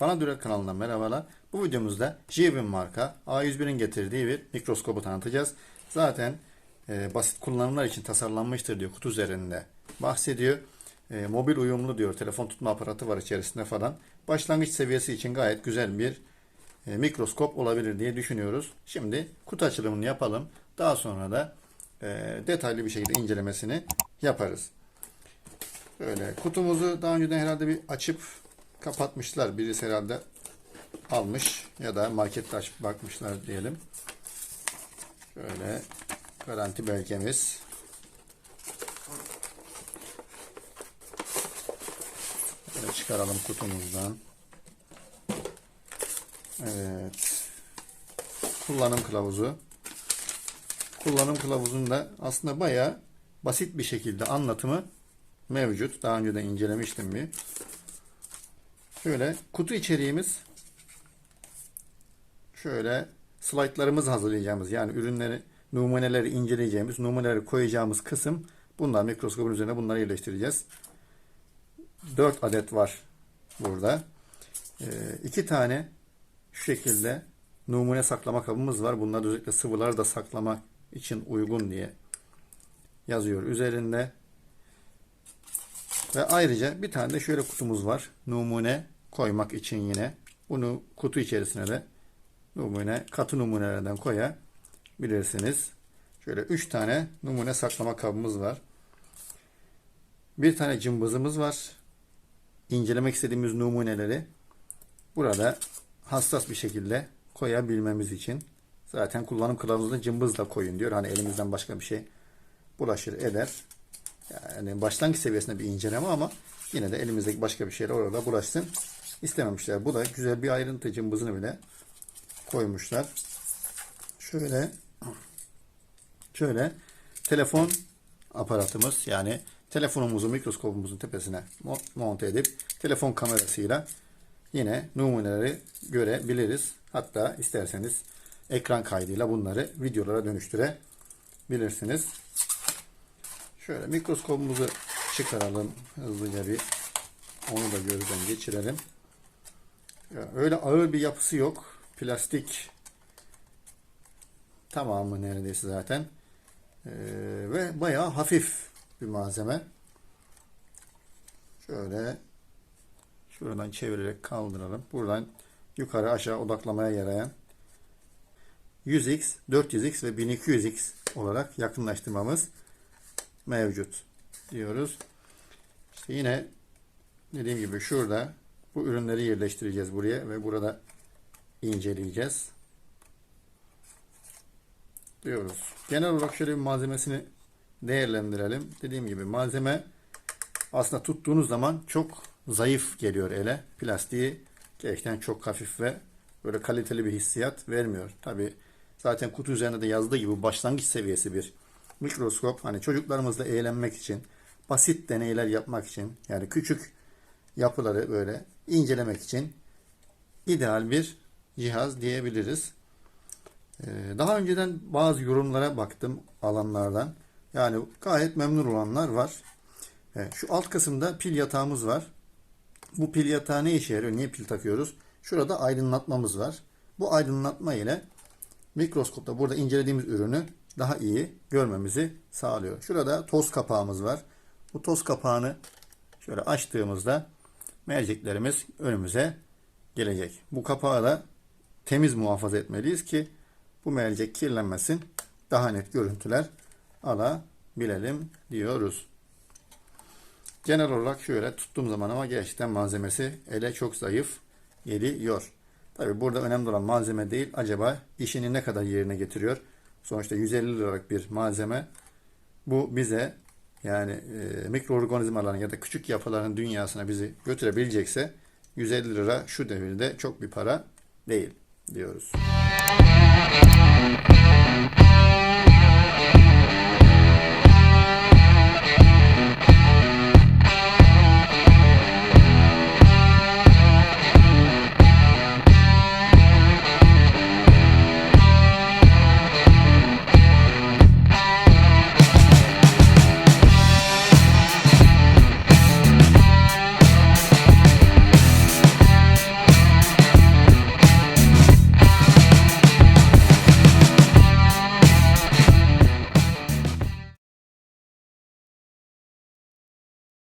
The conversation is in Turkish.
Bana Dürel kanalından merhabalar. Bu videomuzda Jibin marka A101'in getirdiği bir mikroskobu tanıtacağız. Zaten e, basit kullanımlar için tasarlanmıştır diyor kutu üzerinde bahsediyor. E, mobil uyumlu diyor. Telefon tutma aparatı var içerisinde falan. Başlangıç seviyesi için gayet güzel bir e, mikroskop olabilir diye düşünüyoruz. Şimdi kutu açılımını yapalım. Daha sonra da e, detaylı bir şekilde incelemesini yaparız. Böyle kutumuzu daha önceden herhalde bir açıp kapatmışlar. Birisi herhalde almış ya da markette açıp bakmışlar diyelim. Şöyle garanti belgemiz. Böyle çıkaralım kutumuzdan. Evet. Kullanım kılavuzu. Kullanım kılavuzunda aslında bayağı basit bir şekilde anlatımı mevcut. Daha önceden incelemiştim bir. Şöyle kutu içeriğimiz şöyle slaytlarımızı hazırlayacağımız yani ürünleri numuneleri inceleyeceğimiz numuneleri koyacağımız kısım bunlar mikroskopun üzerine bunları yerleştireceğiz. 4 adet var burada. Ee, iki tane şu şekilde numune saklama kabımız var. Bunlar özellikle sıvıları da saklamak için uygun diye yazıyor üzerinde. Ve ayrıca bir tane de şöyle kutumuz var. Numune koymak için yine. Bunu kutu içerisine de numune, katı numunelerden koyabilirsiniz. Şöyle 3 tane numune saklama kabımız var. Bir tane cımbızımız var. İncelemek istediğimiz numuneleri burada hassas bir şekilde koyabilmemiz için. Zaten kullanım kılavuzunda cımbızla koyun diyor. Hani elimizden başka bir şey bulaşır eder. Yani başlangıç seviyesinde bir inceleme ama yine de elimizdeki başka bir şeyler orada bulaşsın istememişler. Bu da güzel bir ayrıntı cımbızını bile koymuşlar. Şöyle şöyle telefon aparatımız yani telefonumuzu mikroskopumuzun tepesine monte edip telefon kamerasıyla yine numuneleri görebiliriz. Hatta isterseniz ekran kaydıyla bunları videolara dönüştürebilirsiniz. Şöyle mikroskopumuzu çıkaralım hızlıca bir onu da gözden geçirelim. Ya öyle ağır bir yapısı yok. Plastik tamamı neredeyse zaten. Ee, ve bayağı hafif bir malzeme. Şöyle şuradan çevirerek kaldıralım. Buradan yukarı aşağı odaklamaya yarayan 100x, 400x ve 1200x olarak yakınlaştırmamız mevcut diyoruz. İşte yine dediğim gibi şurada bu ürünleri yerleştireceğiz buraya ve burada inceleyeceğiz. Diyoruz. Genel olarak şöyle bir malzemesini değerlendirelim. Dediğim gibi malzeme aslında tuttuğunuz zaman çok zayıf geliyor ele. Plastiği gerçekten çok hafif ve böyle kaliteli bir hissiyat vermiyor. Tabi zaten kutu üzerinde de yazdığı gibi başlangıç seviyesi bir mikroskop. Hani çocuklarımızla eğlenmek için, basit deneyler yapmak için yani küçük yapıları böyle incelemek için ideal bir cihaz diyebiliriz. Ee, daha önceden bazı yorumlara baktım alanlardan. Yani gayet memnun olanlar var. Evet, şu alt kısımda pil yatağımız var. Bu pil yatağı ne işe yarıyor? Niye pil takıyoruz? Şurada aydınlatmamız var. Bu aydınlatma ile mikroskopta burada incelediğimiz ürünü daha iyi görmemizi sağlıyor. Şurada toz kapağımız var. Bu toz kapağını şöyle açtığımızda merceklerimiz önümüze gelecek. Bu kapağı da temiz muhafaza etmeliyiz ki bu mercek kirlenmesin. Daha net görüntüler alabilelim diyoruz. Genel olarak şöyle tuttuğum zaman ama gerçekten malzemesi ele çok zayıf geliyor. Tabi burada önemli olan malzeme değil acaba işini ne kadar yerine getiriyor. Sonuçta 150 liralık bir malzeme. Bu bize yani e, mikroorganizmaların ya da küçük yapıların dünyasına bizi götürebilecekse 150 lira şu devirde çok bir para değil diyoruz.